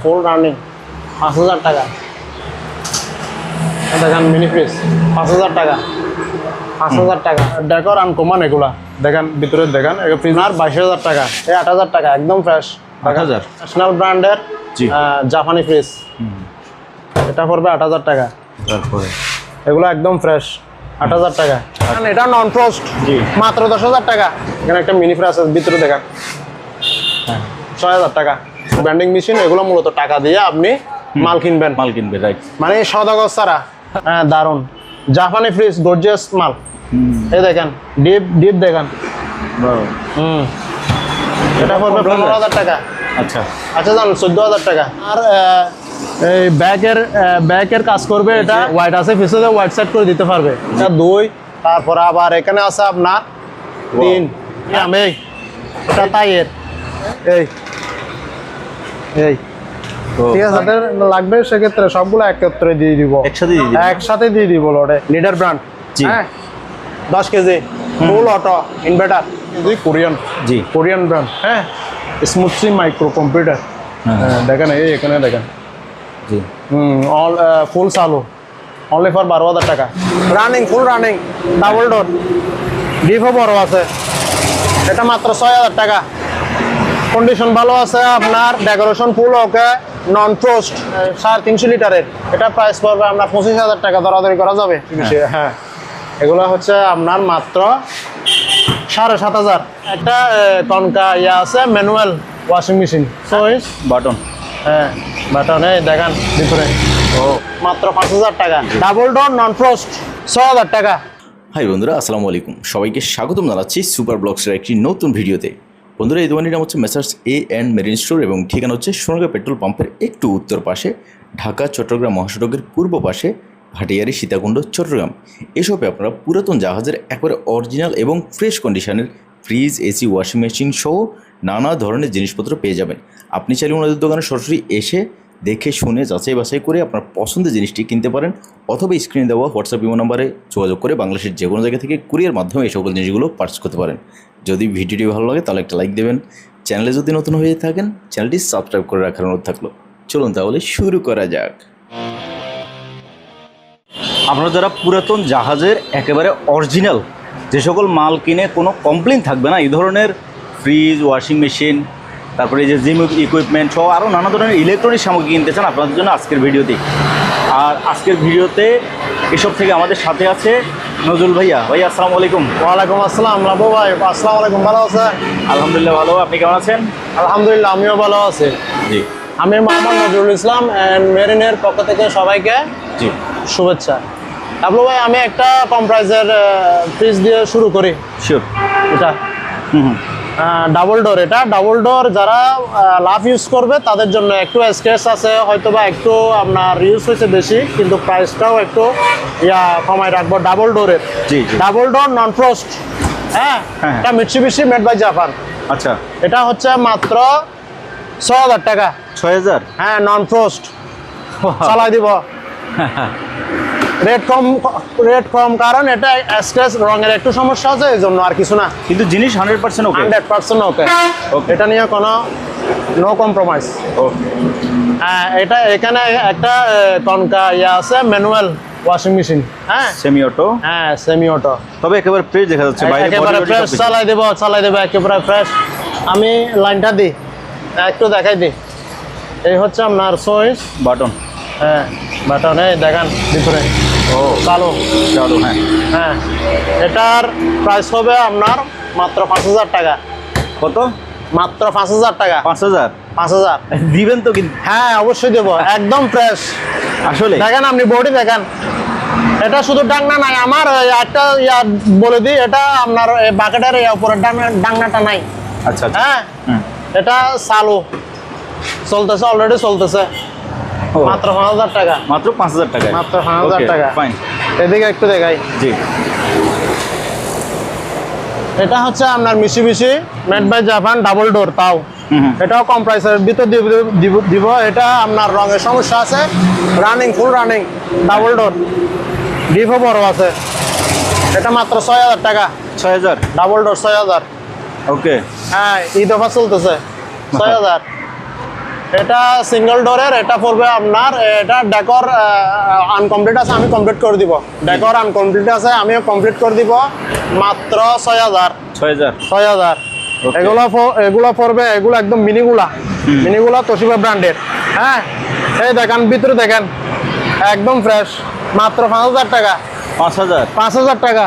ফুল running পাঁচ হাজার টাকা। দেখেন মিনি ফ্রিজ পাঁচ হাজার টাকা। পাঁচ হাজার টাকা। ডেকর আনকমান এগুলা। দেখেন ভিতরে দেখেন আর বাইশ হাজার টাকা এই আট হাজার টাকা একদম ফ্রেশ আট হাজার? ন্যাশনাল ব্র্যান্ডের। জাপানি ফ্রিজ এটা পড়বে আট হাজার টাকা। তারপরে? এগুলো একদম ফ্রেশ আট হাজার টাকা। এটা নন ফ্রস্ট জি। মাত্র দশ হাজার টাকা। এখানে একটা মিনি ফ্রেশ আছে ভিতরে দেখান। হ্যাঁ। ছয় হাজার টাকা। ব্যান্ডিং মেশিন এগুলো মূলত টাকা দিয়ে আপনি মাল কিনবেন। মাল কিনবে রাইট মানে সদাগজ ছাড়া হ্যাঁ দারুণ জাপানি ফ্রিজ গর্জিয়াস মাল। এই দেখেন ডিপ ডিপ দেখেন। হুম। এটা পড়বে পনেরো হাজার টাকা। আচ্ছা। আচ্ছা জান চোদ্দ হাজার টাকা। আর এই ব্যাকের ব্যাকের কাজ করবে এটা হোয়াইট আছে পিছনে হোয়াইট সেট করে দিতে পারবে। এটা দুই তারপর আবার এখানে আছে আপনার তিন। আমি এটা তাইয়ের এই এই। ঠিক আছে যাদের লাগবে সেক্ষেত্রে সবগুলো একত্রে দিয়ে দিব। একসাথে দিয়ে দিবেন? একসাথে দিয়ে দিব লোডে লিডার ব্র্যান্ড। জি। হ্যাঁ? দশ K G. Full auto inverter. Korean. জি। Korean brand. হ্যাঁ। স্মুথসি মাইক্রো কম্পিউটার হ্যাঁ। দেখেন এই এখানে দেখেন। জি। হুম অল ফুল চালু। অনলি ফর বারো হাজার টাকা। Running full running double door ডিপও বড় আছে। এটা মাত্র ছয় হাজার টাকা। কন্ডিশন ভালো আছে আপনার decoration full okay non frost সাড়ে তিনশো লিটারের। এটা প্রাইস পড়বে আপনার পঁচিশ হাজার টাকা দরাদরি করা যাবে। হ্যাঁ। এগুলো হচ্ছে আপনার মাত্র সাড়ে সাত হাজার। একটা কনকা ইয়া আছে manual washing machine switch button হ্যাঁ বাটন এই দেখান ভিতরে। ও। মাত্র পাঁচ হাজার টাকা। ডাবল ডোর নন ফ্রোস্ট ছ হাজার টাকা। হাই বন্ধুরা আসসালামু আলাইকুম। সবাইকে স্বাগতম জানাচ্ছি সুপার ব্লগসের একটি নতুন ভিডিওতে। বন্ধুরা, এই দোকানটির নাম হচ্ছে messrs A and marine store এবং ঠিকানা হচ্ছে সোনারগাঁ পেট্রোল পাম্পের একটু উত্তর পাশে, ঢাকা, চট্টগ্রাম মহাসড়কের পূর্ব পাশে, ভাটিয়ারি, সীতাকুণ্ড, চট্টগ্রাম। এসবে আপনারা পুরাতন জাহাজের একবারে অরিজিনাল এবং ফ্রেশ কন্ডিশনের ফ্রিজ এসি ওয়াশিং মেশিন সহ নানা ধরনের জিনিসপত্র পেয়ে যাবেন। আপনি চাইলে ওনাদের দোকানে সরাসরি এসে দেখে, শুনে, যাচাই বাছাই করে আপনার পছন্দের জিনিসটি কিনতে পারেন অথবা স্ক্রিনে দেওয়া হোয়াটসঅ্যাপ ইমো নাম্বারে যোগাযোগ করে বাংলাদেশের যে কোনো জায়গা থেকে কুরিয়ার মাধ্যমে এই সকল জিনিসগুলো পার্চেস করতে পারেন। যদি ভিডিওটি ভালো লাগে, তাহলে একটা লাইক দেবেন। চ্যানেলে যদি নতুন হয়ে থাকেন চ্যানেলটি সাবস্ক্রাইব করে রাখার অনুরোধ থাকল। চলুন তাহলে শুরু করা যাক। আপনারা যারা পুরাতন জাহাজের একেবারে অরিজিনাল যে সকল মাল কিনে কোনো কমপ্লেন থাকবে না, এই ধরনের ফ্রিজ ওয়াশিং মেশিন তারপরে এই যে জিম ইকুইপমেন্ট সহ আরও নানা ধরনের ইলেকট্রনিক সামগ্রী কিনতে চান আপনাদের জন্য আজকের ভিডিওতে। আর আজকের ভিডিওতে এসব থেকে আমাদের সাথে আছে নজরুল ভাইয়া। ভাইয়া আসসালামু আলাইকুম। ওয়ালাইকুম আসসালাম লাবু ভাই। আসসালামু আলাইকুম ভালো আছে আলহামদুলিল্লাহ ভালো। আপনি কেমন আছেন? আলহামদুলিল্লাহ আমিও ভালো আছি। জি। আমি মোহাম্মদ নজরুল ইসলাম অ্যান্ড মেরিনের পক্ষ থেকে সবাইকে জি। শুভেচ্ছা। লাবু ভাই আমি একটা কম প্রাইসের ফ্রিজ দিয়ে শুরু করি। শিওর এটা। Hmm hmm. ডাবল ডোর এটা। ডাবল ডোর যারা লাভ ইউজ করবে তাদের জন্য একটু স্কেচ আছে হয়তো বা একটু আপনার ইউজ হয়েছে বেশি কিন্তু প্রাইসটাও একটু ইয়া কমায় রাখব। ডাবল ডোরের। ডাবল ডোর নন ফ্রস্ট হ্যাঁ? হ্যাঁ। এটা মিটসুবিশি মেড বাই জাপান আচ্ছা। এটা হচ্ছে মাত্র ছ হাজার টাকা। ছয় হাজার? হ্যাঁ নন ফ্রস্ট চালাই দিব। রেট কম রেট কম কারণ এটা স্ক্র্যাচ রঙের একটু সমস্যা আছে এই জন্য আর কিছু না। কিন্তু জিনিস hundred percent okay hundred percent okay. এটা নিয়ে কোনো নো কম্প্রোমাইজ ওকে এটা এখানে একটা কনকা ইয়া আছে ম্যানুয়াল ওয়াশিং মেশিন হ্যাঁ? সেমি অটো হ্যাঁ সেমি অটো তবে একেবারে ফ্রেশ দেখা যাচ্ছে বাইরে একেবারে ফ্রেশ চালাই দেবো চালাই দেবো একেবারে ফ্রেশ আমি লাইনটা দিই একটু দেখাই দিই। এই হচ্ছে আপনার সুইচ বাটন হ্যাঁ বাটন এই দেখান ভিতরে ও চালু হ্যাঁ। হ্যাঁ এটার প্রাইস হবে আপনার মাত্র পাঁচ হাজার টাকা। কত? মাত্র পাঁচ হাজার টাকা। পাঁচ হাজার? পাঁচ হাজার। দিবেন তো কিন্তু। হ্যাঁ অবশ্যই দেবো। একদম ফ্রেশ আসলে? দেখেন আপনি বডি দেখেন। এটা শুধু ডাংনা নাই আমার একটা ইয়া বলে দিই এটা আপনার বাকেটের উপরে ডাংনা- ডাংনাটা নাই। আচ্ছা আচ্ছা। হ্যাঁ এটা চালু। চলতেছে অলরেডি চলতেছে। মাত্র পাঁচ হাজার টাকা। মাত্র পাঁচ হাজার টাকা। মাত্র পাঁচ হাজার টাকা। ফাইন এদিকে একটু দেখাই। জি। এটা হচ্ছে আপনার মিশি মিশি made by Japan double door তাও। এটাও কম প্রাইসের ভিতর দিব এটা আপনার রঙের সমস্যা আছে। Running full running double door ডিপও বড় আছে। এটা মাত্র ছয় হাজার টাকা। ছয় হাজার? ডাবল ডোর ছয় হাজার। ওকে হ্যাঁ ঈদ অফার চলতেছে। ছয় হাজার। এটা সিঙ্গল ডোরের এটা পড়বে আপনার এটা ডেকর আনকমপ্লিট আছে আমি কমপ্লিট করে দিব। ডেকর আনকমপ্লিট আছে আমিও কমপ্লিট করে দিব। মাত্র ছয় হাজার। ছয় হাজার। ছয় হাজার। এগুলো এগুলো পড়বে এগুলো একদম মিনিগুলা। মিনিগুলা তোশিবা ব্র্যান্ডের। হ্যাঁ? এই দেখেন ভিতরে দেখেন। একদম ফ্রেশ মাত্র পাঁচ হাজার টাকা। পাঁচ হাজার। পাঁচ হাজার টাকা।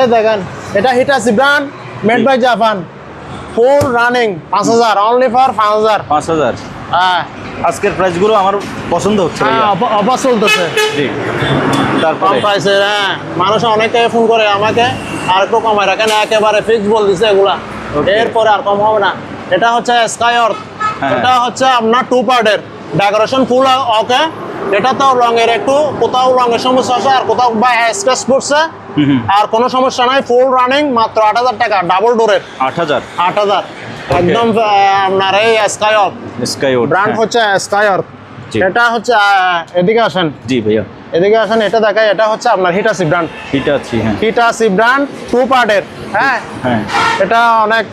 এই দেখেন এটা Hitachi brand made by Japan full running পাঁচ হাজার। অনলি ফর পাঁচ হাজার। পাঁচ হাজার। হ্যাঁ আজকের প্রাইসগুলো আমার পছন্দ হচ্ছে হ্যাঁ অফার চলতেছে। জি। তারপরে? প্রাইসে হ্যাঁ। মানুষ অনেকে ফোন করে আমাকে আর একটু কমায় রাখেন একেবারে ফিক্স বল দিছে এগুলা. এরপরে আর কম হবে না। এটা হচ্ছে স্কাই অর্থ হ্যাঁ। এটা হচ্ছে আপনার টু পার্টের ডেকোরেশন ফুল ওকে এটা তো রঙের একটু কোথাও রঙের সমস্যা আছে আর কোথাও বা স্ক্র্যাচ পড়ছে। আর কোনো সমস্যা নাই ফুল রানিং মাত্র আট হাজার টাকা ডাবল ডোরের আট হাজার? আট হাজার। একদম আপনার এই স্কাই অর্থ স্কাই ওড ব্র্যান্ড হচ্ছে স্কাই। জি। এটা হচ্ছে এদিকে আসেন। জি ভাইয়া। এদিকে আসেন এটা দেখায় এটা হচ্ছে আপনার হিটাসি ব্র্যান্ড আছি হ্যাঁ। হিটাসি ব্র্যান্ড টু পার্টের হ্যাঁ? হ্যাঁ। এটা অনেক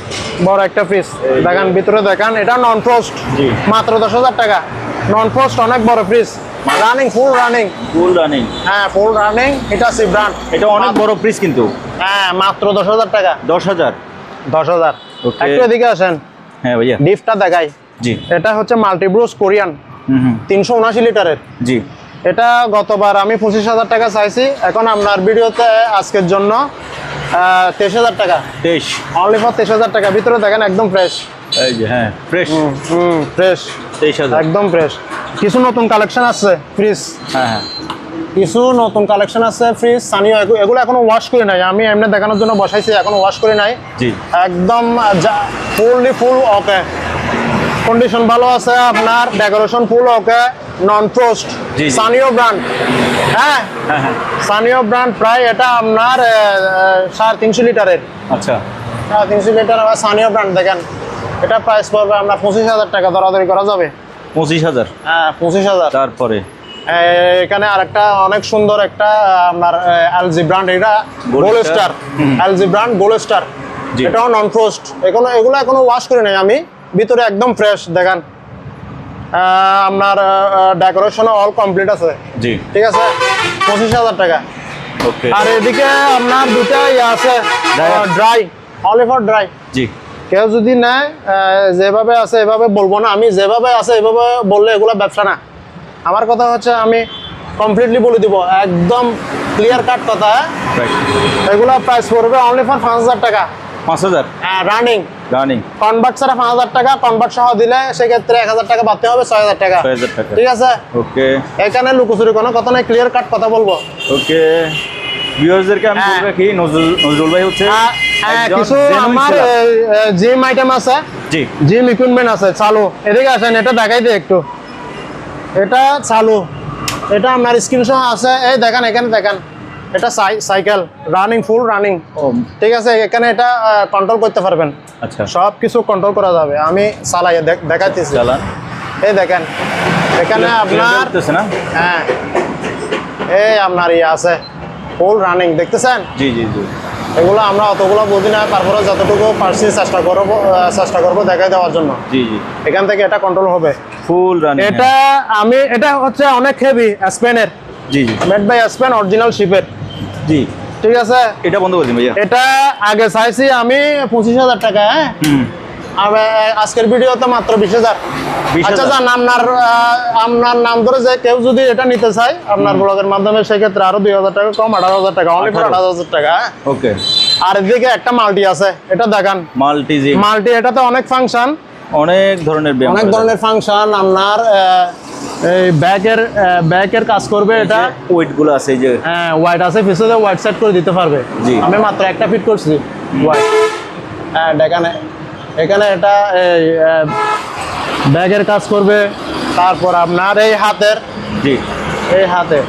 বড় একটা পিস দেখেন ভিতরে দেখেন এটা নন ফ্রস্ট জি। মাত্র দশ হাজার টাকা। নন ফ্রস্ট অনেক বড় piece running full running full running হ্যাঁ ফুল রানিং হিটাসি ব্র্যান্ড এটা অনেক বড় প্রিস কিন্তু। হ্যাঁ মাত্র দশ হাজার টাকা। দশ হাজার। দশ হাজার. একটু এদিকে আসেন। হ্যাঁ ভাইয়া। ডিফটা দেখাই। জি। এটা হচ্ছে মাল্টিব্রুস কোরিয়ান। হুম হুম। তিনশো উনাশি লিটারের। জি। এটা গতবার আমি পঁচিশ হাজার টাকা চাইছি। এখন আপনার ভিডিওতে আজকের জন্য তেইশ হাজার টাকা। তেইশ। অনলি ফর তেইশ হাজার টাকা। ভিতরে দেখেন একদম ফ্রেশ এই যে হ্যাঁ ফ্রেশ হুম ফ্রেশ তেইশ হাজার। একদম ফ্রেশ কিছু নতুন কালেকশন আছে ফ্রিজ হ্যাঁ হ্যাঁ। কিছু নতুন কালেকশন আছে ফ্রিজ স্থানীয় এগুলো এখনও ওয়াশ করে নাই। আমি এমনি দেখানোর জন্য বসাইছি এখনও ওয়াশ করে নাই। জি। একদম ফুললি ফুল ওকে কন্ডিশন ভালো আছে আপনার decoration full okay non frost. স্থানীয় ব্র্যান্ড হ্যাঁ? হ্যাঁ হ্যাঁ। স্থানীয় ব্র্যান্ড প্রায় এটা আপনার সাড়ে তিনশো লিটারের। আচ্ছা। সাড়ে তিনশো লিটার স্থানীয় ব্র্যান্ড দেখেন। এটা প্রাইস পড়বে আপনার পঁচিশ হাজার টাকা দরাদরি করা যাবে। পঁচিশ হাজার? হ্যাঁ পঁচিশ হাজার। তারপরে? এখানে আরেকটা অনেক সুন্দর একটা আপনার এলজি ব্র্যান্ড এটা গোল। Goldstar LG brand Goldstar. এটাও নন ফ্রোস্ট এখনও এগুলো এখনও ওয়াশ করে নাই আমি। ভিতরে একদম ফ্রেশ দেখেন। আপনার ডেকোরেশন অল কমপ্লিট আছে। জি। ঠিক আছে? পঁচিশ হাজার টাকা। ওকে আর এদিকে আপনার দুটা ইয়ে আছে ড্রাই অল ফর ড্রাই জি। কেউ যদি নেয় যেভাবে আছে এভাবে বলব না। আমি যেভাবে আছে এভাবে বললে এগুলো ব্যবসা না। আমার কথা হচ্ছে আমি কমপ্লিটলি বলে দিব একদম ক্লিয়ার কাট কথা রাইট এগুলো প্রাইস পড়বে অনলি ফর পাঁচ হাজার টাকা। পাঁচ হাজার? রানিং রানিং কনভার্ট ছাড়া পাঁচ হাজার টাকা কনভার্ট সহ দিলে সেক্ষেত্রে এক হাজার টাকা বাড়তে হবে ছয় হাজার টাকা। ঠিক আছে? ওকে এখানে লুকোচুরি কোনো কথা নাই ক্লিয়ার কাট কথা বলব। ওকে ভিউয়ার্সদেরকে আমি হ্যাঁ। বলে রাখি নজরুল নজরুল ভাই হচ্ছে হ্যাঁ, কিছু আমার জিম আইটেম আছে। জি। জিম ইকুইপমেন্ট আছে চালু। এদিকে আসেন এটা দেখাই দে একটু। এটা চালু। এটা আপনার স্ক্রিনশট আছে। এই দেখেন এখানে দেখেন। এটা সাইকেল রানিং ফুল রানিং ঠিক আছে এখানে এটা কন্ট্রোল করতে পারবেন। আচ্ছা। সব কিছু কন্ট্রোল করা যাবে। আমি চালাই দেখ- দেখাইতেছি। চালান। এই দেখেন এখানে আপনার হ্যাঁ। এই আপনার ইয়ে আছে ফুল রানিং দেখতেছেন? জি জি জি। এগুলো আমরা অতগুলো বুঝি না তারপরে যতটুকু পারছি চেষ্টা করব চেষ্টা করব দেখাই দেওয়ার জন্য। জি জি। এখান থেকে এটা কন্ট্রোল হবে। ফুল রানিং এটা আমি এটা হচ্ছে অনেক হেভি স্পেনের জি জি। মেড বাই স্পেন অরিজিনাল শিপের জি। ঠিক আছে? এটা বন্ধ করে দিন ভাইয়া। এটা আগে চাইছি আমি পঁচিশ হাজার টাকা হ্যাঁ? আজকের ভিডিওতে মাত্র বিশ হাজার। আচ্ছা যান আপনার আপনার নাম ধরে যে কেউ যদি এটা নিতে চায় আপনার ব্লগের মাধ্যমে সেক্ষেত্রে আরও দুই হাজার টাকা কম আঠারো হাজার টাকা অনলি আঠারো। হাজার টাকা হ্যাঁ? ওকে। আর এদিকে একটা মাল্টি আছে এটা দেখান। মাল্টি জি মাল্টি এটাতে অনেক ফাংশন। অনেক ধরনের অনেক ধরনের ফাংশন আপনার এই ব্যাকের ব্যাকের কাজ করবে এটা। ওয়েটগুলো আছে যে হ্যাঁ হোয়াইট আছে পিছনে হোয়াইট সেট করে দিতে পারবে। জি। আমি মাত্র একটা ফিট করছি। হোয়াইট হ্যাঁ এখানে এটা ব্যাগের কাজ করবে তারপর আপনার এই হাতের জি। এই হাতে।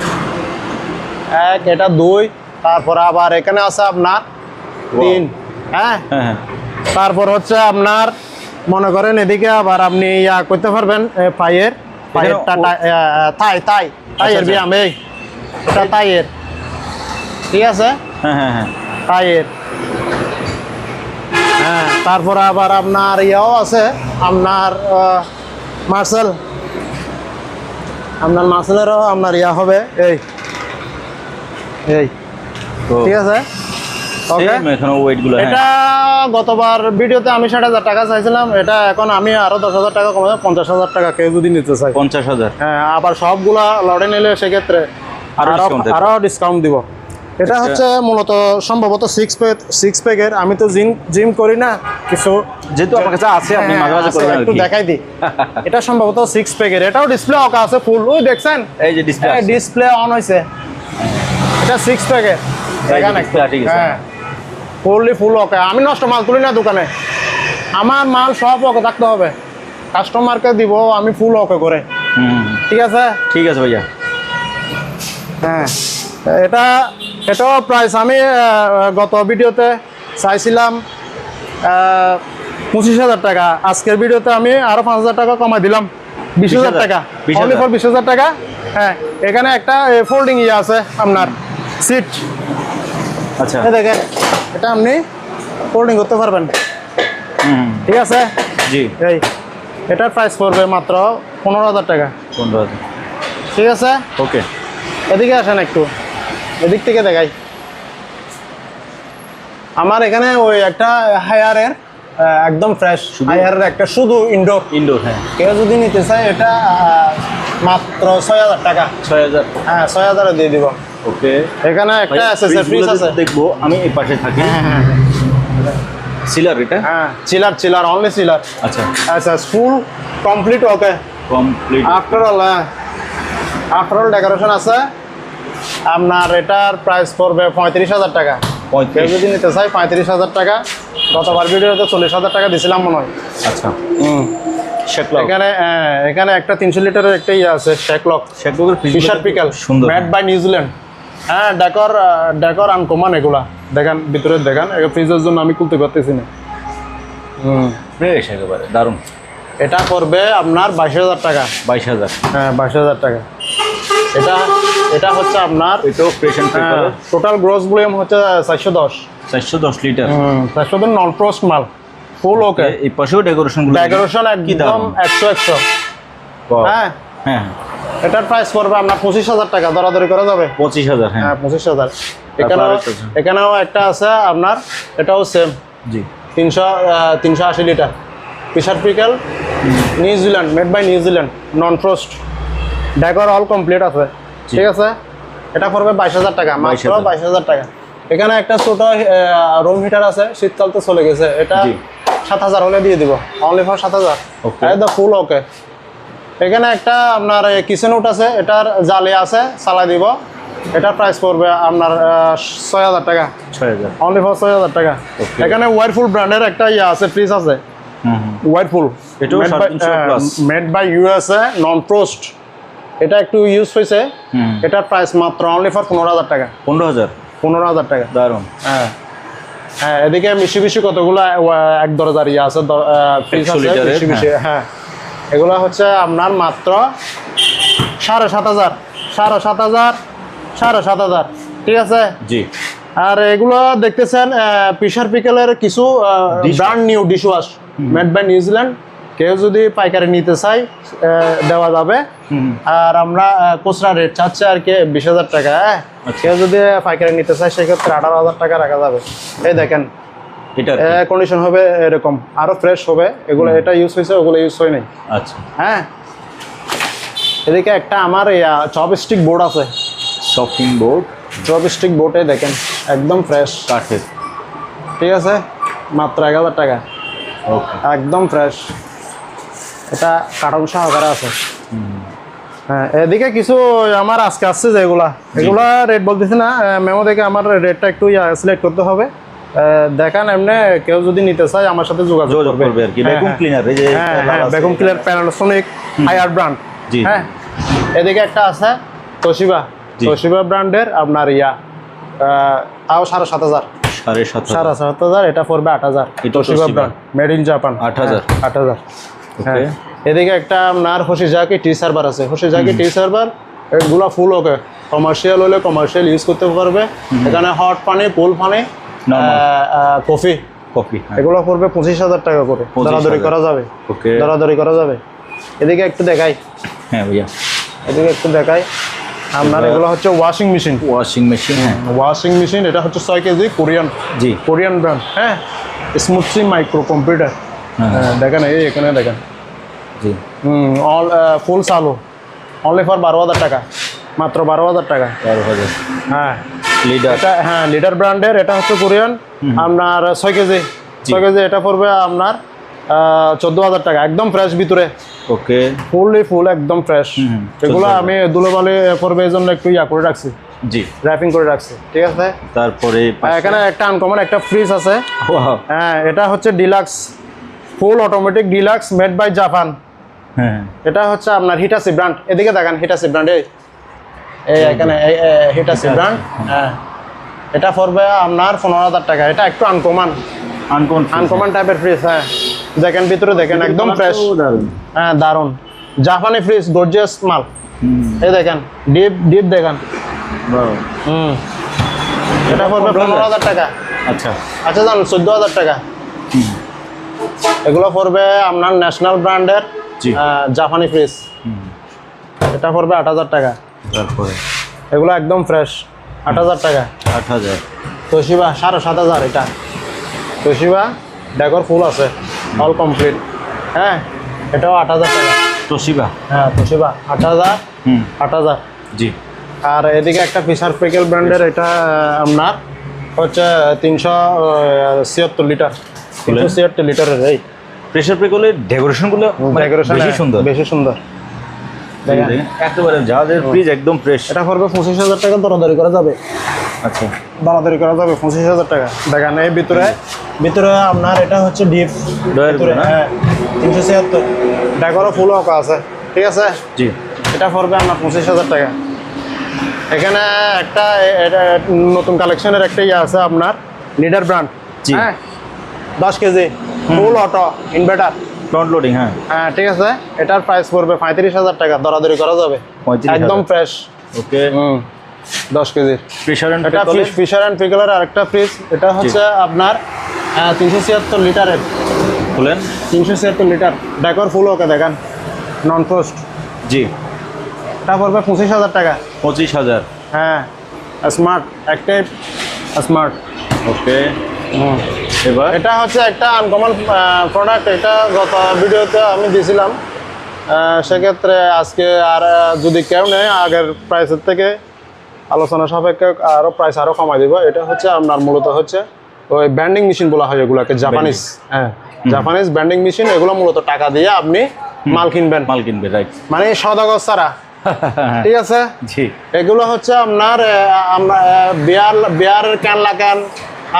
এক এটা দুই তারপর আবার এখানে আছে আপনার তিন হ্যাঁ? হ্যাঁ হ্যাঁ। তারপর হচ্ছে আপনার মনে করেন এদিকে আবার আপনি ইয়া করতে পারবেন পায়ের পায়ের তাই তাই তাইয়ের। ব্যায়াম এই এটা তাইয়ের ঠিক আছে? হ্যাঁ হ্যাঁ হ্যাঁ। টাইয়ের হ্যাঁ তারপরে আবার আপনার ইয়াও আছে আপনার মার্সেল। আপনার মার্সেলেরও আপনার ইয়া হবে এই। এই। ঠিক আছে? হ্যাঁ। এটা গতবার ভিডিওতে আমি ষাট হাজার টাকা চাইছিলাম এটা এখন আমি আরও দশ হাজার টাকা কমে পঞ্চাশ হাজার টাকা কেউ যদি নিতে চাই পঞ্চাশ হাজার। হ্যাঁ আবার সবগুলা লড়ে নিলে সেক্ষেত্রে আরও ডিসকাউন্ট দিব। এটা হচ্ছে মূলত সম্ভবত সিক্স প্যাক সিক্স প্যাকের আমি তো জিম জিম করি না কিছু যেহেতু আমার কাছে আছে আপনি হ্যাঁ, মাঝে মাঝে করবেন একটু দেখাই দিই। এটা সম্ভবত সিক্স প্যাকের এটাও ডিসপ্লে অকা আছে ফুল ওই দেখছেন? এই যে ডিসপ্লে ডিসপ্লে অন হয়েছে এটা সিক্স প্যাকের দেখেন একটু ঠিক আছে। হ্যাঁ। ফুললি ফুল ওকে আমি নষ্ট মাল তুলি না দোকানে। আমার মাল সব ওকে থাকতে হবে। কাস্টমারকে দিব আমি ফুল ওকে করে। হুম। ঠিক আছে? ঠিক আছে ভাইয়া। হ্যাঁ। এটা এটাও প্রাইস আমি গত ভিডিওতে চাইছিলাম পঁচিশ হাজার টাকা। আজকের ভিডিওতে আমি আরও পাঁচ হাজার টাকা কমাই দিলাম। বিশ হাজার টাকা। 20,000 অনলি ফর বিশ হাজার টাকা। হ্যাঁ এখানে একটা ফোল্ডিং ইয়ে আছে আপনার সিট আচ্ছা। দেখেন এটা আপনি ফোল্ডিং করতে পারবেন। ঠিক আছে? জি। এই এটার প্রাইস পড়বে মাত্র পনেরো হাজার টাকা। পনেরো হাজার। ঠিক আছে? ওকে এদিকে আসেন একটু। এদিক থেকে দেখাই। আমার এখানে ওই একটা হায়ারের একদম ফ্রেশ হায়ারের একটা শুধু ইনডোর ইনডোর হ্যাঁ। কেউ যদি নিতে চায় এটা মাত্র ছয় হাজার টাকা। ছয় হাজার। হ্যাঁ ছয় হাজারে দিয়ে দিব। ওকে। এখানে একটা ফ্রিজ আছে। দেখব আমি এই পাশে থাকি। সিলার এটা? হ্যাঁ চিলার চিলার অনলি চিলার আচ্ছা। আচ্ছা full complete okay complete after all হ্যাঁ। আফটার অল ডেকোরেশন আছে। আপনার এটার প্রাইস পড়বে পঁয়ত্রিশ হাজার টাকা। কেউ যদি নিতে চাই পঁয়ত্রিশ হাজার টাকা গতবার ভিডিওতে চল্লিশ হাজার টাকা দিছিলাম মনে হয়। আচ্ছা। শেকলক এখানে এখানে একটা তিনশো লিটারের একটা ইয়ে আছে শেকলক শেকলকের ফিশার পিকেল সুন্দর। ম্যাড বাই নিউজিল্যান্ড হ্যাঁ ডেকর ডেকর আনকমন এগুলা। দেখেন ভিতরে দেখেন ফ্রিজের জন্য আমি খুলতে পারতেছি না। হুম। ফ্রেশ একেবারে দারুণ। এটা করবে আপনার বাইশ হাজার টাকা। বাইশ হাজার। হ্যাঁ বাইশ হাজার টাকা। এটা এটা হচ্ছে আপনার এটাও পেপার টোটাল গ্রোস ভলিউম হচ্ছে চারশো দশ। চারশো দশ লিটার চারশো দশ নন প্রোস্ট মাল ফুল ওকে এই পাশেও ডেকোরেশনগুলো ডেকোরেশন একদম দারুণ। একশো একশো। বাহ। হ্যাঁ। হ্যাঁ। এটার প্রাইস পড়বে আপনার পঁচিশ হাজার টাকা দরাদরি করা যাবে। পঁচিশ হাজার হ্যাঁ। হ্যাঁ পঁচিশ হাজার। এখানেও এখানেও একটা আছে আপনার এটাও সেম জি। তিনশো তিনশো আশি litre Fisher Paykel New Zealand made by New Zealand non frost decor all complete আছে। ঠিক আছে? এটা পড়বে বাইশ হাজার টাকা মাত্র 22,000 বাইশ হাজার টাকা। এখানে একটা ছোট রুম হিটার আছে শীতকাল তো চলে গেছে এটা সাত হাজার হলে দিয়ে দিব। অনলি ফর সাত হাজার। ফুল ওকে এখানে একটা আপনার কিচেন উট আছে এটার জালে আছে চালাই দিব। এটার প্রাইস পড়বে আপনার ছয় হাজার টাকা। অনলি ফর ছয় হাজার টাকা। এখানে ওয়ারফুল ব্র্যান্ডের একটা ইয়ে আছে ফ্রিজ আছে। ওয়ারফুল এটাও 350 plus। Made by USA non frost এটা একটু ইউজ হয়েছে এটার প্রাইস মাত্র অনলি ফর পনেরো হাজার টাকা। পনেরো হাজার? পনেরো হাজার টাকা। দারুণ। হ্যাঁ। হ্যাঁ এদিকে মিশি মিশি কতগুলো এক দরজার ইয়ে আছে ফ্রিজ আছে মিশি মিশি হ্যাঁ। এগুলো হচ্ছে আপনার মাত্র সাড়ে সাত হাজার সাড়ে সাত হাজার সাড়ে সাত হাজার। ঠিক আছে? জি। আর এগুলো দেখতেছেন পিসার পিকেলের কিছু brand new dish wash made by New Zealand কেউ যদি পাইকারি নিতে চাই দেওয়া যাবে। আর আমরা খুচরা রেট চাচ্ছে আর কি বিশ হাজার টাকা হ্যাঁ? আচ্ছা। কেউ যদি পাইকারি নিতে চায় সেক্ষেত্রে আঠারো হাজার টাকা রাখা যাবে। এই দেখেন এটা কন্ডিশন হবে এরকম। আরও ফ্রেশ হবে। এগুলো এটা ইউজ হয়েছে ওগুলো ইউজ হয় নাই। আচ্ছা। হ্যাঁ? এদিকে একটা আমার চপস্টিক বোর্ড আছে। শপিং বোর্ড চপস্টিক বোর্ডে দেখেন একদম ফ্রেশ কাঠের। ঠিক আছে? মাত্র এক হাজার টাকা। একদম ফ্রেশ এটা কার্টন সহকারে আছে। হ্যাঁ এদিকে কিছু আমার আজকে আসছে যে এগুলা এগুলা রেট বলতেছি না মেমো দেখে আমার রেটটা একটু সিলেক্ট করতে হবে। দেখান এমনি কেউ যদি নিতে চায় আমার সাথে যোগাযোগ করবে। আর কি ভ্যাকুম হ্যাঁ। ক্লিনার এই যে হ্যাঁ হ্যাঁ। Vacuum cleaner Panasonic Haier brand জি। হ্যাঁ এদিকে একটা আছে তোশিবা। তোশিবা ব্র্যান্ডের আপনার ইয়া তাও সাড়ে সাত হাজার। সাড়ে সাত হাজার। হাজার এটা পড়বে আট হাজার। Toshiba. Brand made in Japan আট হাজার। হ্যাঁ ওকে এদিকে একটা আপনার হোসিজাকি টি সার্ভার আছে। হোসিজাকি টি সার্ভার এগুলা ফুল ওকে কমার্শিয়াল হলে কমার্শিয়াল ইউজ করতে পারবে। এখানে হট পানি কুল পানি কফি কফি এগুলো পড়বে পঁচিশ হাজার টাকা করে। 25,000 দরাদরি করা যাবে। ওকে দরাদরি করা যাবে। এদিকে একটু দেখাই। হ্যাঁ ভাইয়া। এদিকে একটু দেখাই। আপনার এগুলো হচ্ছে ওয়াশিং মেশিন ওয়াশিং মেশিন হ্যাঁ। ওয়াশিং মেশিন এটা হচ্ছে ছয় কেজি কোরিয়ান জি। কোরিয়ান ব্র্যান্ড হ্যাঁ। স্মুথসি মাইক্রো কম্পিউটার হ্যাঁ। হ্যাঁ দেখেন এই এখানে দেখেন। জি। হুম অল ফুল চালু। অনলি ফর বারো হাজার টাকা। মাত্র বারো হাজার টাকা। বারো হাজার। হ্যাঁ। লিডার এটা হ্যাঁ লিডার ব্র্যান্ডের এটা হচ্ছে কোরিয়ান। আপনার ছয় কেজি। ছয় কেজি এটা পড়বে আপনার চোদ্দ হাজার টাকা একদম ফ্রেশ ভিতরে। ওকে ফুললি ফুল একদম ফ্রেশ এগুলো আমি ধুলোবালি পড়বে এই জন্য একটু ইয়া করে রাখছি। জি। র্যাপিং করে রাখছি। ঠিক আছে? তারপরে এখানে একটা আনকমন একটা ফ্রিজ আছে। হ্যাঁ এটা হচ্ছে deluxe full automatic deluxe made by Japan. হ্যাঁ এটা হচ্ছে আপনার হিটাসি ব্র্যান্ড এদিকে দেখেন হিটাসি ব্র্যান্ড এই। এই এখানে হিটাসি ব্র্যান্ড হ্যাঁ। এটা পড়বে আপনার পনেরো হাজার টাকা। এটা একটু আনকমন আনকন আনকমন টাইপের ফ্রিজ হ্যাঁ। দেখেন ভিতরে দেখেন একদম ফ্রেশ হ্যাঁ দারুণ জাপানি ফ্রিজ গর্জিয়াস মাল। এই দেখেন ডিপ ডিপ দেখেন। হুম। এটা পড়বে পনেরো হাজার টাকা। আচ্ছা। আচ্ছা জান চোদ্দ হাজার টাকা। এগুলো পড়বে আপনার ন্যাশনাল ব্র্যান্ডের। জাপানি ফ্রিজ এটা পড়বে আট হাজার টাকা। তারপরে? এগুলো একদম ফ্রেশ আট হাজার টাকা। আট হাজার। তোশিবা সাড়ে সাত হাজার এটা। তোশিবা ডেকর ফুল আছে অল কমপ্লিট হ্যাঁ এটাও আট হাজার টাকা। তোশিবা? হ্যাঁ তোশিবা আট হাজার আট হাজার। জি। আর এদিকে একটা ফিশার পেকেল ব্র্যান্ডের এটা আপনার হচ্ছে তিনশো ছিয়াত্তর লিটার লিটারের এই। ডেকোরেশনগুলো Decoration, বেশি সুন্দর। বেশি সুন্দর। একেবারে জাহাজের ফ্রিজ একদম ফ্রেশ এটা পড়বে পঁচিশ হাজার টাকা দরাদরি করা যাবে। আচ্ছা। দরাদরি করা যাবে পঁচিশ হাজার টাকা। দেখেন এই ভিতরে ভিতরে আপনার এটা হচ্ছে ডিপ। হ্যাঁ তিনশো ছিয়াত্তর। ডেকরও ফুল আছে ঠিক আছে? জি। এটা পড়বে আপনার পঁচিশ হাজার টাকা। এখানে একটা নতুন কালেকশনের একটা ইয়ে আছে আপনার লিডার ব্র্যান্ড জি। হ্যাঁ? দশ KG full auto inverter front loading হ্যাঁ। হ্যাঁ ঠিক আছে। এটার প্রাইস পড়বে পঁয়ত্রিশ হাজার টাকা দরাদরি করা যাবে। একদম ফ্রেশ ওকে হুম দশ কেজির ফিশার অ্যান্ড এটা ফিশ ফিশার অ্যান্ড পিকলের আরেকটা ফ্রিজ এটা হচ্ছে আপনার তিনশো ছিয়াত্তর লিটারের খুলেন তিনশো ছিয়াত্তর লিটার ডেকর ফুল ওকে দেখেন। নন পোস্ট জি। এটা পড়বে পঁচিশ হাজার টাকা। পঁচিশ হাজার। হ্যাঁ স্মার্ট অ্যাক্টিভ স্মার্ট ওকে এবার? এটা হচ্ছে একটা আনকমন প্রোডাক্ট এটা গত ভিডিওতে আমি দিয়েছিলাম সেক্ষেত্রে আজকে আর যদি কেউ নেয় আগের প্রাইসের থেকে আলোচনা সাপেক্ষে আরও প্রাইস আরও কমাই দিব। এটা হচ্ছে আপনার মূলত হচ্ছে ওই ব্যান্ডিং মেশিন বলা হয় এগুলোকে জাপানিজ হ্যাঁ জাপানিজ ব্যান্ডিং মেশিন এগুলো মূলত টাকা দিয়ে আপনি মাল কিনবেন। মাল কিনবে রাইট মানে সদাগজ ছাড়া। ঠিক আছে? জি। এগুলো হচ্ছে আপনার আমরা বিয়ার বিয়ারের ক্যান লাগান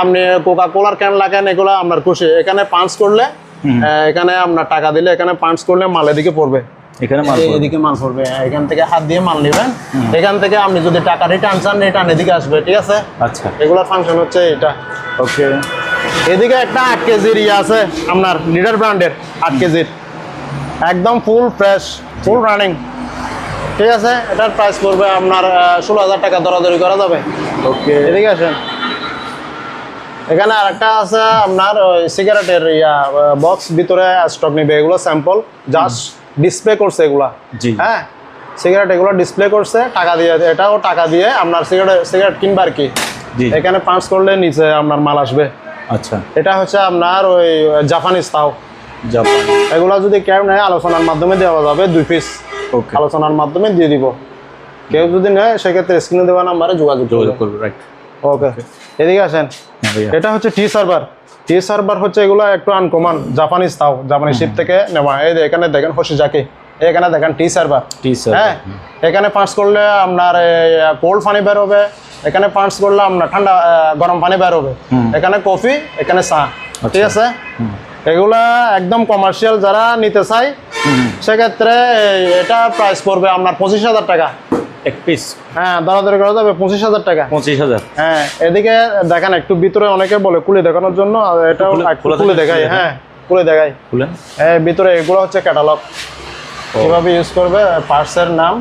আপনি কোকা কোলার ক্যান লাগান এগুলো আপনার খুশি। এখানে পাঞ্চ করলে এখানে আপনার টাকা দিলে এখানে পাঞ্চ করলে মাল এদিকে পড়বে। এখানে মাল এদিকে মাল পড়বে। এখান থেকে হাত দিয়ে মাল নেবেন। এখান থেকে আপনি যদি টাকা রিটার্ন চান রিটার্ন এদিকে আসবে ঠিক আছে? আচ্ছা। এগুলোর ফাংশন হচ্ছে এটা ওকে। এদিকে একটা আট কেজির ইয়ে আছে আপনার লিডার ব্র্যান্ডের আট কেজির। একদম ফুল ফ্রেশ ফুল রানিং ঠিক আছে? এটার প্রাইস পড়বে আপনার ষোলো হাজার টাকা দরাদরি করা যাবে। ওকে। এদিকে আসেন। এখানে আরেকটা আছে আপনার ওই সিগারেটের ইয়া বক্স ভিতরে স্টক নিবে। এগুলো স্যাম্পল জাস্ট ডিসপ্লে করছে এগুলা। জি। হ্যাঁ? সিগারেট এগুলো ডিসপ্লে করছে টাকা দিয়ে এটাও টাকা দিয়ে আপনার সিগারেট সিগারেট কিনবে আর কি? জি। এখানে পাঁচ করলে নিচে আপনার মাল আসবে। আচ্ছা। এটা হচ্ছে আপনার ওই জাপানিজ তাও। জাপান এগুলো যদি কেউ নেয় আলোচনার মাধ্যমে দেওয়া যাবে দুই পিস ওকে আলোচনার মাধ্যমে দিয়ে দিব। কেউ যদি নেয় সেক্ষেত্রে স্ক্রিনে দেওয়া নাম্বারে যোগাযোগ যোগাযোগ করবে। রাইট ওকে এদিকে আসেন। ভাইয়া। এটা হচ্ছে টি সার্ভার। টি সার্ভার হচ্ছে এগুলো একটু আনকমন জাপানিজ তাও জাপানি শিপ থেকে নেওয়া। এই এখানে দেখেন হসিজাকে এখানে দেখেন টি সার্ভার। টি হ্যাঁ? এখানে পাঁচ করলে আপনার কোল্ড পানি বের হবে। এখানে পাঁচ করলে আপনার ঠান্ডা গরম পানি বের হবে। এখানে কফি এখানে চা ঠিক আছে? এগুলা একদম কমার্শিয়াল যারা নিতে চায় সেক্ষেত্রে এটা প্রাইস পড়বে আপনার পঁচিশ হাজার টাকা। এক পিস হ্যাঁ দরাদরি করা যাবে পঁচিশ হাজার টাকা। পঁচিশ হাজার। হ্যাঁ এদিকে দেখেন একটু ভিতরে অনেকে বলে খুলে দেখানোর জন্য আর এটাও খুলে- খোলা খুলে দেখাই হ্যাঁ। খুলে দেখাই খুলেন হ্যাঁ ভিতরে এগুলো হচ্ছে ক্যাটালগ কীভাবে ইউজ করবে? পার্টসের নাম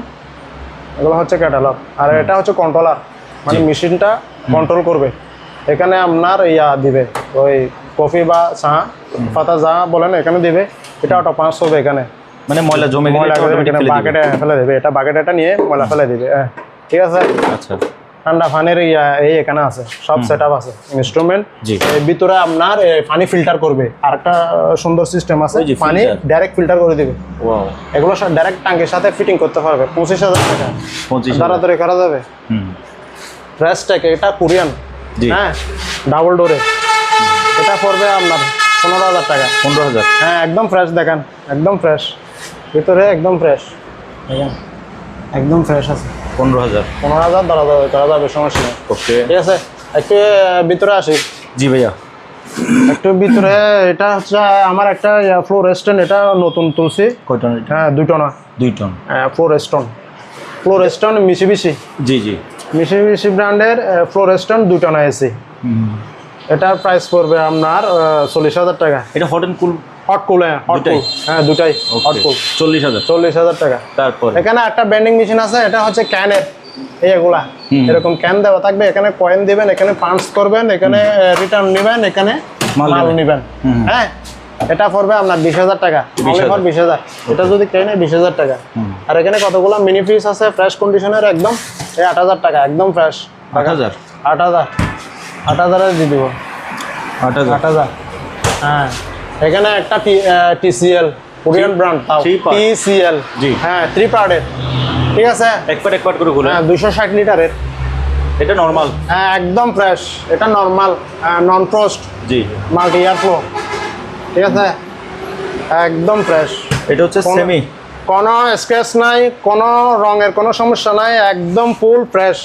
এগুলো হচ্ছে ক্যাটালগ আর এটা হচ্ছে কন্ট্রোলার মানে মেশিনটা কন্ট্রোল করবে। এখানে আপনার ইয়া দিবে ওই কফি বা চা পাতা যা বলেন এখানে দিবে। এটা অটো পাঁচ হবে এখানে। মানে ময়লা জমে গেলে automatic ফেলে দিবে। বাকেটে ফেলে দেবে এটা বাকেটে এটা নিয়ে ময়লা ফেলে দিবে হ্যাঁ, ঠিক আছে? আচ্ছা। ঠান্ডা ইয়া- এই এখানে আছে সব সেট আছে ইনস্ট্রুমেন্ট। ভিতরে আপনার পানি ফিল্টার করবে। আর একটা সুন্দর সিস্টেম আছে পানি ডাইরেক্ট ফিল্টার করে দিবে। ওয়াও এগুলো ডাইরেক্ট ট্যাঙ্কের সাথে ফিটিং করতে পারবে পঁচিশ হাজার টাকা। তাড়াতাড়ি করা যাবে? হুম। রেস্টেক এটা কোরিয়ান জি। হ্যাঁ ডাবল ডোরে এটা পড়বে আপনার পনেরো হাজার টাকা। পনেরো হাজার। হ্যাঁ একদম ফ্রেশ দেখেন একদম ফ্রেশ ভিতরে একদম ফ্রেশ দেখেন একদম ফ্রেশ আছে। পনেরো হাজার। পনেরো হাজার দশ হাজার করা যাবে সমস্যা নেই। ওকে। ঠিক আছে? একটু ভিতরে আসি। জি ভাইয়া। একটু ভিতরে এটা হচ্ছে আমার একটা ফ্লোর রেস্টুরেন্ট এটা নতুন তুলছি। কয় টন এটা হ্যাঁ দুটো না। দুই ton. Floor restaurant floor restaurant মিশি মিশি জি জি। মিশি মিশি ব্র্যান্ডের ফ্লোর রেস্টুরেন্ট দুটো না এসি। এটার প্রাইস পড়বে আপনার চল্লিশ হাজার টাকা। এটা hot and cool hot cool হ্যাঁ হট কুল হ্যাঁ দুটাই হট কুল চল্লিশ হাজার চল্লিশ হাজার টাকা। তারপরে? এখানে একটা বেন্ডিং মেশিন আছে এটা হচ্ছে ক্যানের এই এগুলা। এরকম ক্যান দেওয়া থাকবে এখানে কয়েন দিবেন এখানে পাঞ্চ করবেন এখানে রিটার্ন নেবেন এখানে মাল নেবেন। হ্যাঁ এটা পড়বে আপনার বিশ হাজার টাকা। ফর বিশ হাজার। এটা যদি কেনে বিশ হাজার টাকা। আর এখানে কতগুলো মিনি পিস আছে ফ্রেশ কন্ডিশনের একদম এই আট হাজার টাকা একদম ফ্রেশ আট হাজার? আট হাজার। আট হাজারে দিয়ে দিব। আট হাজার। আট হাজার। হ্যাঁ। এখানে একটা টিসিএল কোরিয়ান ব্র্যান্ড তাও টিসিএল জি। হ্যাঁ থ্রি পার্টের ঠিক আছে? এক পাট এক করে খুলে। হ্যাঁ দুইশো ষাট লিটারের এটা নর্মাল হ্যাঁ একদম ফ্রেশ এটা নর্মাল নন ফ্রস্ট জি। মাল্টি ইয়ার ফ্লো ঠিক আছে? একদম ফ্রেশ এটা হচ্ছে সেমি কোনো স্ক্র্যাচ নাই কোনো রঙের কোনো সমস্যা নাই একদম ফুল ফ্রেশ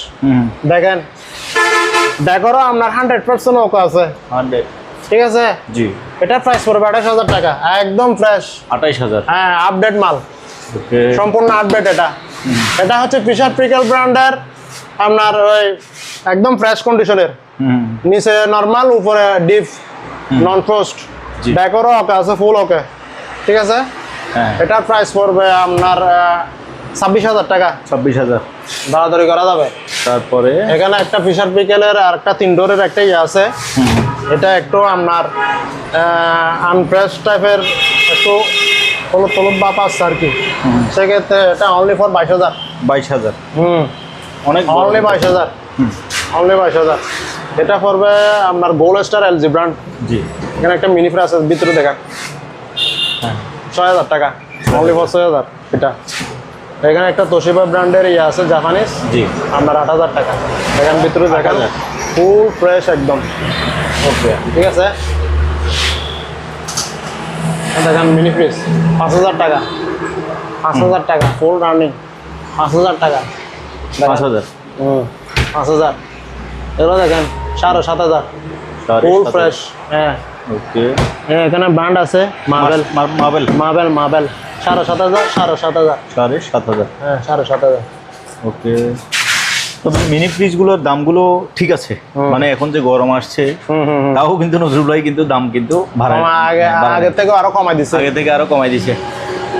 দেখেন? দেখরও আপনার হান্ড্রেড পার্সেন্ট ওকে আছে। হান্ড্রেড ঠিক আছে? জি। এটা প্রাইস পড়বে আঠাশ হাজার টাকা একদম ফ্রেশ আঠাইশ হাজার। হ্যাঁ আপডেট মাল। সম্পূর্ণ আপডেট এটা। এটা হচ্ছে ফিশার প্রিকেল ব্র্যান্ডের আপনার ওই একদম ফ্রেশ কন্ডিশনের নিচে নর্মাল উপরে ডিপ নন ফ্রোস্ট। ব্যাকরও ওকে আছে ফুল ওকে ঠিক আছে? হ্যাঁ। এটার প্রাইস পড়বে আপনার ছাব্বিশ হাজার টাকা। ছাব্বিশ হাজার। দাঁড়াতাড়ি করা যাবে। তারপরে? এখানে একটা ফিশার পিকেলের আর একটা তিন ডোরের একটা ইয়ে আছে। এটা একটু আপনার আনফ্রেশ টাইপের একটু হলুদ হলুদ বাপ আছে আর কি। সেক্ষেত্রে এটা অনলি ফর বাইশ হাজার। বাইশ হাজার। হুম। অনেক অনলি বাইশ হাজার। অনলি বাইশ হাজার। এটা পড়বে আপনার গোল্ড স্টার এলজি ব্র্যান্ড জি। এখানে একটা মিনি ফ্রাস আছে ভিতরে দেখান ছয় হাজার টাকা। অনলি ফর ছয় হাজার এটা। এখানে একটা তোশিবা ব্র্যান্ডের ইয়ে আছে জাপানিজ জি। আপনার আট হাজার টাকা। এখানে ভিতরে দেখা 8,000 ফুল ফ্রেশ একদম। ওকে ঠিক আছে? দেখেন মিনি ফ্রিজ পাঁচ হাজার টাকা। পাঁচ হাজার টাকা ফুল রানিং পাঁচ হাজার টাকা। পাঁচ হাজার। হুম পাঁচ হাজার। এগুলো দেখেন সাড়ে সাত হাজার। ফুল ফ্রেশ হ্যাঁ। ওকে হ্যাঁ, এখানে ব্র্যান্ড আছে মার্বেল মার্বেল মার্বেল মার্বেল সাড়ে সাত হাজার সাড়ে সাত হাজার। সাড়ে সাত হাজার। হ্যাঁ সাড়ে সাত হাজার। ওকে তবে মিনি ফ্রিজগুলোর দামগুলো ঠিক আছে। মানে এখন যে গরম আসছে তাও কিন্তু নজরুল ভাই কিন্তু দাম কিন্তু ভাড়া আগে থেকে আরও কমাই দিচ্ছে। আগে থেকে আরও কমাই দিছে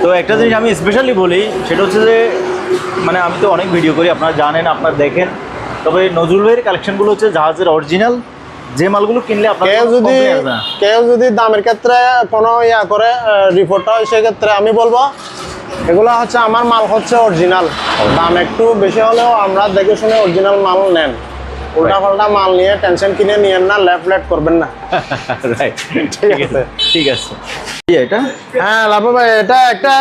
তো একটা জিনিস আমি স্পেশালি বলি সেটা হচ্ছে যে মানে আমি তো অনেক ভিডিও করি আপনারা জানেন আপনারা দেখেন। তবে নজরুল ভাইয়ের কালেকশনগুলো হচ্ছে জাহাজের অরিজিনাল যে মালগুলো কিনলে আপনার কেউ যদি। কেউ যদি দামের ক্ষেত্রে কোনো ইয়া করে রিপোর্টটা হয় সেক্ষেত্রে আমি বলব এগুলো হচ্ছে আমার মাল হচ্ছে অরিজিনাল দাম একটু বেশি হলেও আমরা দেখে শুনে অরিজিনাল মাল নেন। উল্টা পাল্টা মাল নিয়ে টেনশন কিনে নিয়েন না লেফট লেফট করবেন না। রাইট ঠিক আছে। ঠিক আছে। এটা? হ্যাঁ লাভ ভাই এটা একটা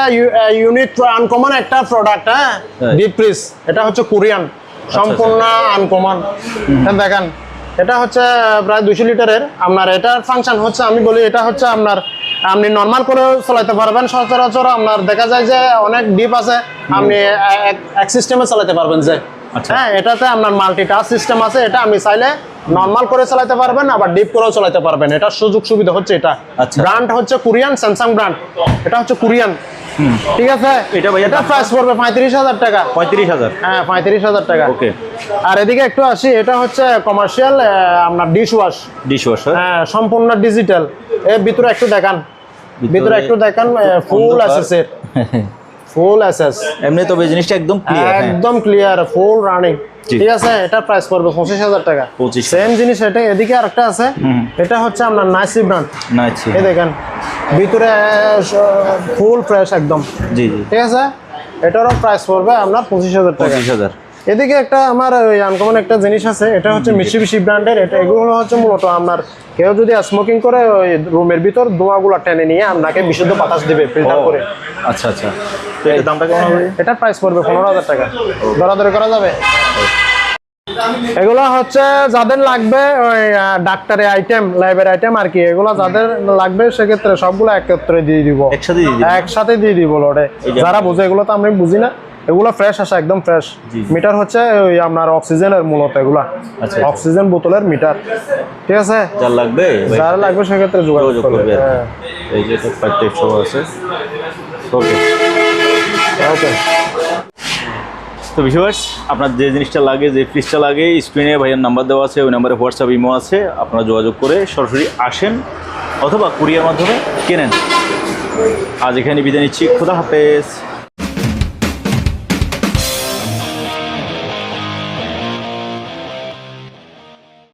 ইউনিক আনকমন একটা প্রোডাক্ট হ্যাঁ? Right. ডিপ ফ্রিজ এটা হচ্ছে কোরিয়ান সম্পূর্ণ আনকমন দেখেন। এটা হচ্ছে প্রায় দুশো লিটারের। আপনার এটার ফাংশন হচ্ছে আমি বলি এটা হচ্ছে আপনার আপনি নর্মাল করে চালাতে পারবেন সচরাচর। আপনার দেখা যায় যে অনেক ডিপ আছে আপনি এক- সিস্টেমে চালাতে পারবেন যে। আচ্ছা। হ্যাঁ এটাতে আপনার মাল্টি টাচ সিস্টেম আছে এটা আপনি চাইলে নর্মাল করে চালাতে পারবেন আবার ডিপ করেও চালাতে পারবেন। এটা সুযোগ সুবিধা হচ্ছে এটা। আচ্ছা। ব্র্যান্ড হচ্ছে কোরিয়ান স্যামসাং ব্র্যান্ড এটা হচ্ছে কোরিয়ান ঠিক আছে? এটা ভাইয়া এটা প্রাইস পড়বে পঁয়ত্রিশ হাজার টাকা। পঁয়ত্রিশ হাজার। হ্যাঁ পঁয়ত্রিশ হাজার টাকা। ওকে। আর এদিকে একটু আসি এটা হচ্ছে কমার্শিয়াল আপনার ডিশ ওয়াশ ডিশ ওয়াশার হ্যাঁ সম্পূর্ণ ডিজিটাল এর ভিতরে একটু দেখান। ভিতরে একটু দেখান ফুল। আছে সেট ফুল এসএস এমনি তবে জিনিসটা একদম ক্লিয়ার একদম ক্লিয়ার ফুল রানিং ঠিক আছে এটা প্রাইস পড়বে পঁচিশ হাজার টাকা। সেম জিনিস এটা এদিকে আরেকটা আছে। এটা হচ্ছে আপনার নাইসি ব্র্যান্ড না আচ্ছা এই দেখেন ভিতরে ফুল ফ্রেশ একদম। জি জি। ঠিক আছে এটারও প্রাইস পড়বে আপনার পঁচিশ হাজার টাকা। পঁচিশ হাজার। এদিকে একটা আমার ওই আনকমন একটা জিনিস আছে এটা হচ্ছে মিশিবিশি ব্র্যান্ডের এটা এগুলো হচ্ছে মূলত আপনার কেউ যদি স্মোকিং করে ওই রুমের ভিতর ধোঁয়াগুলো টেনে নিয়ে আপনাকে বিশুদ্ধ বাতাস দিবে ফিল্টার করে। আচ্ছা আচ্ছা। দামটা কেমন হবে? এটার প্রাইস পড়বে পনেরো হাজার টাকা। দরাদরি করা যাবে? এগুলো হচ্ছে যাদের লাগবে ওই ডাক্তারের আইটেম ল্যাবের আইটেম আর কি এগুলো যাদের লাগবে সেক্ষেত্রে সবগুলো একত্রে দিয়ে দিব। একসাথে দিয়ে দিব? লোডে যারা বোঝে এগুলো তো আমি বুঝি না। এগুলো ফ্রেশ আসে একদম ফ্রেশ। মিটার হচ্ছে ওই আপনার অক্সিজেনের মূলত এগুলা। আচ্ছা। অক্সিজেন বোতলের মিটার ঠিক আছে? যার লাগবে যারা লাগবে সেক্ষেত্রে যোগাযোগ করবে। হ্যাঁ। এই যে টাইপ সব আছে। ওকে ওকে তো ভিউয়ার্স আপনার যে জিনিসটা লাগে যে ফ্রিজটা লাগে স্ক্রিনে ভাইয়ের নাম্বার দেওয়া আছে ওই নাম্বারে হোয়াটসঅ্যাপ ইমো আছে। আপনারা যোগাযোগ করে সরাসরি আসেন অথবা কুরিয়ার মাধ্যমে কেনেন। আজ এখানে বিদায় নিচ্ছি। খুদা হাফেজ।